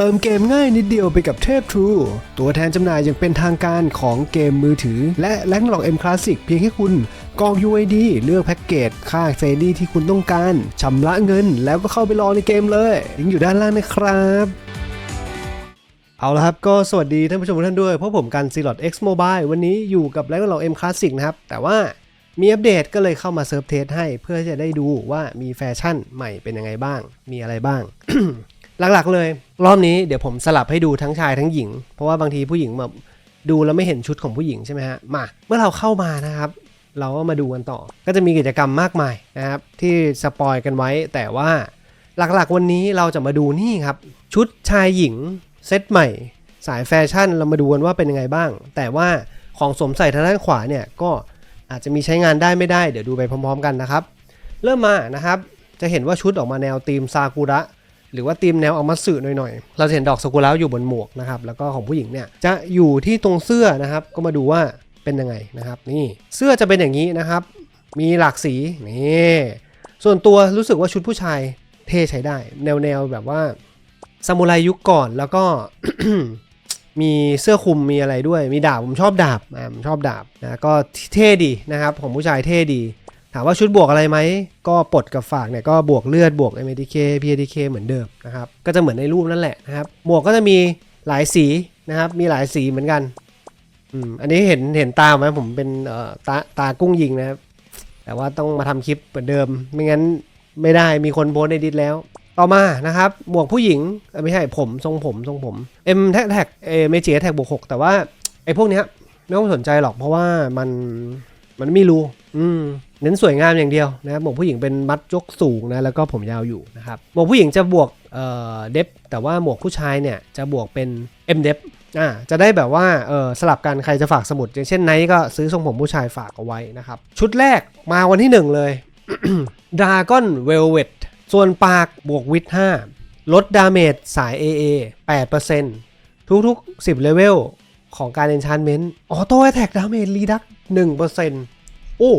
เติมเกมง่ายนิดเดียวไปกับเทพ True ตัวแทนจำหน่ายอย่างเป็นทางการของเกมมือถือ และแลงหลอก M Classic เพียงแค่คุณกรอก UID เลือกแพ็กเกจ ค่าเซรีที่คุณต้องการชำระเงินแล้วก็เข้าไปรอในเกมเลยลิงก์อยู่ด้านล่างนะครับเอาละครับ ก็สวัสดีท่านผู้ชมทุกท่านด้วยเพราะผมกัน z ี o t X Mobile วันนี้อยู่กับแลงหลอก M Classic นะครับ แต่ว่ามีอัปเดตก็เลยเข้ามาเซิร์ฟเทสให้เพื่อจะได้ดูว่ามีแฟชั่นใหม่เป็นยังไงบ้าง มีอะไรบ้าง หลักๆเลย รอบนี้เดี๋ยวผมสลับให้ดูทั้งชายทั้งหญิง เพราะว่าบางทีผู้หญิงแบบดูแล้วไม่เห็นชุดของผู้หญิงใช่ไหมฮะมาเมื่อเราเข้ามานะครับเราก็มาดูกันต่อ ก็จะมีกิจกรรมมากมายนะครับที่สปอยกันไว้ แต่ว่าหลักๆวันนี้เราจะมาดูนี่ครับ ชุดชายหญิงเซตใหม่ สายแฟชั่นเรามาดูกันว่าเป็นยังไงบ้าง แต่ว่าของสวมใส่ทางด้านขวาเนี่ยก็อาจจะมีใช้งานได้ไม่ได้ เดี๋ยวดูไปพร้อม ๆ กันนะครับ เริ่มมานะครับ จะเห็นว่าชุดออกมาแนวธีมซากุระ หรือว่าธีมแนวเอามาสึหน่อยๆ เราจะเห็นดอกซากุระอยู่บนหมวกนะครับ แล้วก็ของผู้หญิงเนี่ยจะอยู่ที่ตรงเสื้อนะครับ ก็มาดูว่าเป็นยังไงนะครับ นี่เสื้อจะเป็นอย่างนี้นะครับ มีหลากสีนี่ส่วนตัวรู้สึกว่าชุดผู้ชายเท่ใช้ได้ แนวแนวๆแบบว่าซามูไรยุคก่อนแล้วก็มีเสื้อคลุมมีอะไรด้วย มีดาบผมชอบดาบอ่าผมชอบดาบนะก็เท่ดีนะครับ ของผู้ชายเท่ดี ถามว่าชุดบวกอะไรไหม ก็ปลดกับฝากเนี่ยก็บวกเลือดบวก MDK PDK เหมือนเดิมนะครับ ก็จะเหมือนในรูปนั่นแหละนะครับ หมวกก็จะมีหลายสีนะครับ มีหลายสีเหมือนกัน อืม อันนี้เห็นเห็นตาไหมผมเป็นเอ่อตาตากุ้งยิงนะครับ แต่ว่าต้องมาทำคลิปเหมือนเดิม ไม่งั้นไม่ได้มีคนโพสในดิสแล้ว ต่อมานะครับ หมวกผู้หญิงไม่ใช่ผมทรงผมทรงผม M แท็กแท็กเอเมจิแท็กบวกหกแต่ว่าไอ้พวกเนี้ยไม่ต้องสนใจหรอกเพราะว่ามัน มันไม่รู้ อืมเน้นสวยงามอย่างเดียวนะครับหมวกผู้หญิงเป็นมัดยกสูงนะแล้วก็ผมยาวอยู่นะครับหมวกผู้หญิงจะบวกเอ่อเดฟแต่ว่าหมวกผู้ชายเนี่ยจะบวกเป็น M เดฟอ่าจะได้แบบว่าเออสลับกันใครจะฝากสมุด อย่างเช่นไนท์ก็ซื้อทรงผมผู้ชายฝากเอาไว้นะครับชุดแรกมาวันที่หนึ่งเลยดราก้อนเวลเวตส่วนปากบวกวิท5ลดดาเมจสาย AA 8%ทุกๆ 10เลเวล ของการ enchantment ออโต้แอ t แทกดาเมจรีดัก1%โอ้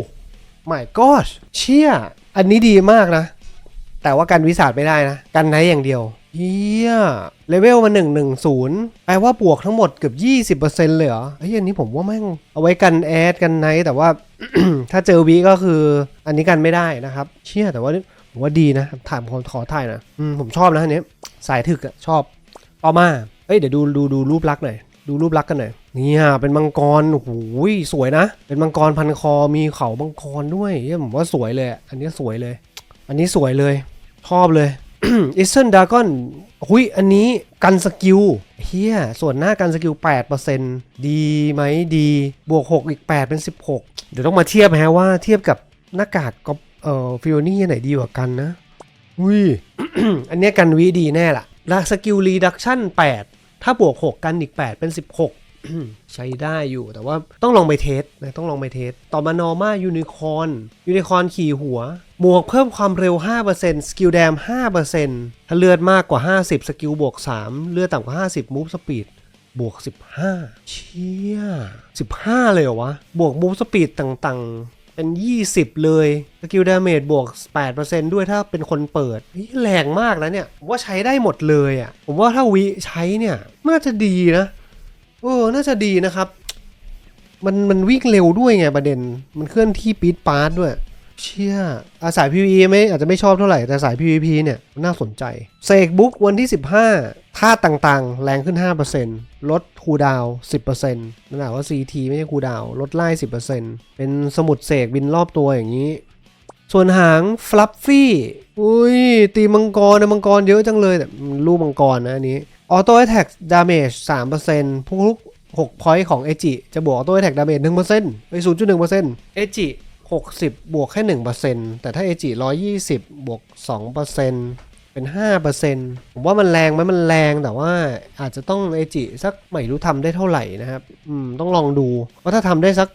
my gosh เชี่ย อันนี้ดีมากนะ แต่ว่ากันวิสาดไม่ได้นะ กันไนอย่างเดียวเฮียเลเวลมา110แปลว่าบวกทั้งหมดเกือบ20%เลยเหรอเฮ้ยอันนี้ผมว่าแม่งเอาไว้กันแอดกันไนแต่ว่า ถ้าเจอวีก็คือ อันนี้กันไม่ได้นะครับ เชี่ยแต่ว่าผมว่าดีนะถามขอขอถ่ายนะมผมชอบนะอันนี้สายถึกอะชอบต่อมาเอ้ยเดี๋ยวดูดูดูรูปลักษณ์หน่อย ดูรูปลักษณ์กันหน่อยเนี่ยเป็นมังกรโอ้โหสวยนะ เป็นมังกรพันคอมีเขามังกรด้วยเหี้ยผมว่าสวยเลย อันนี้สวยเลย อันนี้สวยเลยชอบเลยอิสเซนดากอนหุยอันนี้กันสกิลเฮียส่วนหน้ากันสกิล 8%ดีไหมดี บวก 6 อีก 8 เป็น 16 เดี๋ยวต้องมาเทียบฮะว่าเทียบกับหน้ากากก็เอ่อฟิโอนี่ไหนดีกว่ากันนะอุ้ยอันนี้กันวิดีแน่ล่ะลากสกิลรีดักชั่น8 ถ้าบวก 6 กันอีก 8 เป็น 16 ใช้ได้อยู่แต่ว่าต้องลองไปเทสนะต้องลองไปเทส ต่อมานอร์มายูนิคอนยูนิคอนขี่หัว หมวกเพิ่มความเร็ว 5%สกิลแดม 5%ถ้าเลือดมากกว่า 50 สกิลบวก 3 เลือดต่ำกว่า 50 มูฟสปีดบวก 15 เชี่ย 15 เลยเหรอวะ บวกมูฟสปีดต่าง เป็น 20 เลยสกิลดาเมจบวก 8%ด้วยถ้าเป็นคนเปิดเฮ้ยแรงมากนะเนี่ยผมว่าใช้ได้หมดเลยอะ่ะ ผมว่าถ้าวิใช้เนี่ยน่าจะดีนะเออน่าจะดีนะครับ มันมันวิ่งเร็วด้วยไงประเด็น มันเคลื่อนที่ปีดปาร์ตด้วย เชี่ยอาสาย PVE ไม่อาจจะไม่ชอบเท่าไหร่แต่สาย PVP เนี่ยน่าสนใจเสกบุ๊กวันที่ 15 ท่าต่างๆ แรงขึ้น 5%ลดคูดาว10%นั่นแหละว่า CT ไม่ใช่คูดาวลดไล่ 10%เป็นสมุดเสกบินรอบตัวอย่างนี้ ส่วนหางฟลัฟฟี่อุ้ย ตีมังกรนะมังกรเยอะจังเลยแต่รูปมังกรนะอันนี้ออโต้แอ t แทกดาเมจ3%พวกลุก6 point ของเอจิจะบวกออโต้แอ t แทกดาเมจ1%ไป0.1%เอจิ60 บวกแค่ 1%แต่ถ้าเอจิ120 บวก 2% เป็น5%ผมว่ามันแรงไหมมันแรงแต่ว่าอาจจะต้องเอจิสักไม่รู้ทำได้เท่าไหร่นะครับอืมต้องลองดูว่าถ้าทำได้สัก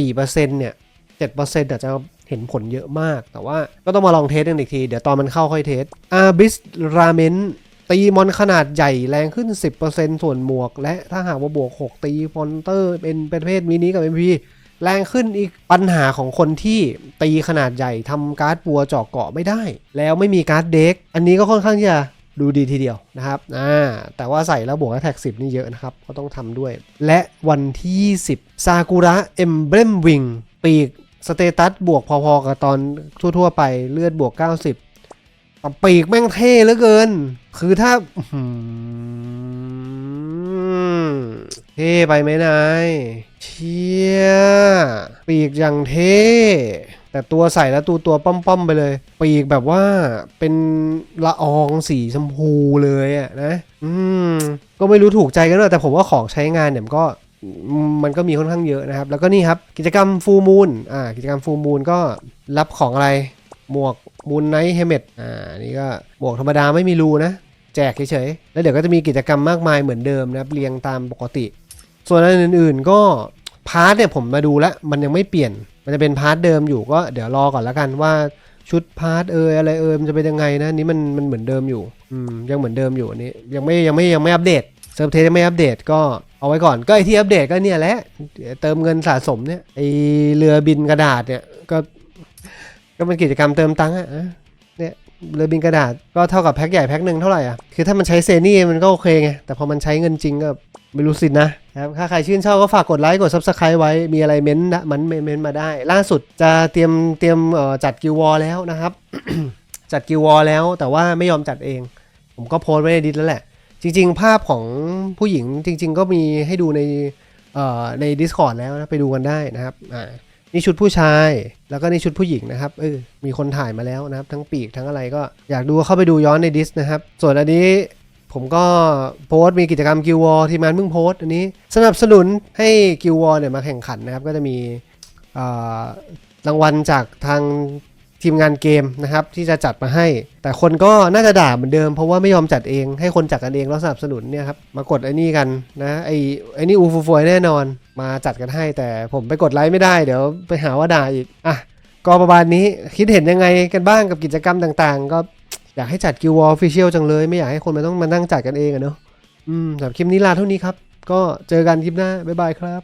4%เนี่ย7%อาจจะเห็นผลเยอะมาก แต่ว่าก็ต้องมาลองเทสกันอีกที เดี๋ยวตอนมันเข้าค่อยเทสอาบิสราเมนตีมอนขนาดใหญ่แรงขึ้น 10%ส่วนหมวก และถ้าหากว่าบวก 6 ตีมอนเตอร์เป็นประเภทมินิกับ MP แรงขึ้นอีกปัญหาของคนที่ตีขนาดใหญ่ทำการ์ดบัวเจาะเกาะไม่ได้ แล้วไม่มีการ์ดเด็ก อันนี้ก็ค่อนข้างที่จะดูดีทีเดียวนะครับอ่าแต่ว่าใส่แล้วบวกแท็กสินี่เยอะนะครับ ก็ต้องทำด้วย และวันที่10ซากุระเอ็มเบรมวิงปีกสเตตัสบวกพอๆกับตอนทั่วๆ ไปเลือดบวก 90ปีกแม่งเท่เหลือเกิน คือถ้า เท่ไปไหมนายเชี่ยปีกอย่างเท่แต่ตัวใส่แล้วตัวตัวป้อมๆไปเลย ปีกแบบว่าเป็นละอองสีชมพูเลยอะนะ อืม ก็ไม่รู้ถูกใจกันหรอกแต่ผมว่าของใช้งานเนี่ยมันก็มันก็มีค่อนข้างเยอะนะครับ แล้วก็นี่ครับ กิจกรรมฟูมูลอ่า กิจกรรมฟูมูลก็รับของอะไร หมวกมูลไนท์เฮมเมตอ่า นี่ก็หมวกธรรมดาไม่มีรูนะ แจกเฉยๆ แล้วเดี๋ยวก็จะมีกิจกรรมมากมายเหมือนเดิมนะครับ เรียงตามปกติ ส่วนอันอื่น ๆ ก็พาร์ทเนี่ยผมมาดูแล้วมันยังไม่เปลี่ยน มันจะเป็นพาร์ทเดิมอยู่ก็เดี๋ยวรอก่อนแล้วกันว่าชุดพาร์ทเอยอะไรเอยมันจะเป็นยังไงนะนี้มันมันเหมือนเดิมอยู่อืมยังเหมือนเดิมอยู่อันนี้ยังไม่ยังไม่ยังไม่อัปเดตเซิร์ฟเทสยังไม่อัปเดตก็เอาไว้ก่อนก็ไอที่อัปเดตก็เนี่ยแหละเติมเงินสะสมเนี่ยไอเรือบินกระดาษเนี่ยก็ก็เป็นกิจกรรมเติมตังค์อะ เนี่ยเรือบินกระดาษก็เท่ากับแพ็คใหญ่แพ็คหนึ่งเท่าไหร่อะคือถ้ามันใช้เซนี่มันก็โอเคไงแต่พอมันใช้เงินจริงก็ไม่รู้สินะนะครับถ้าใครชื่นชอบก็ฝากกดไลค์กด subscribe ไว้มีอะไรเม้นต์นะมันเม้นต์มาได้ ล่าสุดจะเตรียมเตรียมจัดกิววอลแล้วนะครับ จัดกิววอลแล้วแต่ว่าไม่ยอมจัดเอง ผมก็โพสต์ไว้ในดิสแล้วแหละ จริง ๆ ภาพของผู้หญิงจริง ๆ ก็มีให้ดูในใน Discord แล้วนะไปดูกันได้นะครับอ่านี่ชุดผู้ชาย แล้วก็นี่ชุดผู้หญิงนะครับเออมีคนถ่ายมาแล้วนะครับ ทั้งปีกทั้งอะไรก็อยากดูเข้าไปดูย้อนในดิสนะครับ ส่วนอันนี้ผมก็โพสต์มีกิจกรรมกิววอทีมงานเพิ่งโพสต์อันนี้ สนับสนุนให้กิววอเนี่ยมาแข่งขันนะครับ ก็จะมีรางวัลจากทาง ทีมงานเกมนะครับที่จะจัดมาให้ แต่คนก็น่าจะด่าเหมือนเดิมเพราะว่าไม่ยอมจัดเองให้คนจัดกันเองแล้วสนับสนุนเนี่ยครับมากดไอ้นี่กันนะไอ้ไอ้นี่อูฟูฟวยแน่นอน มาจัดกันให้ แต่ผมไปกดไลค์ไม่ได้เดี๋ยวไปหาว่าด่าอีกอะก็ประมาณนี้คิดเห็นยังไงกันบ้างกับกิจกรรมต่างๆ ก็อยากให้จัดกิววอลฟิเชียลจังเลย ไม่อยากให้คนมาต้องมานั่งจัดกันเองอะเนอะอืมสำหรับคลิปนี้ลาเท่านี้ครับ ก็เจอกันคลิปหน้าบ๊ายบายครับ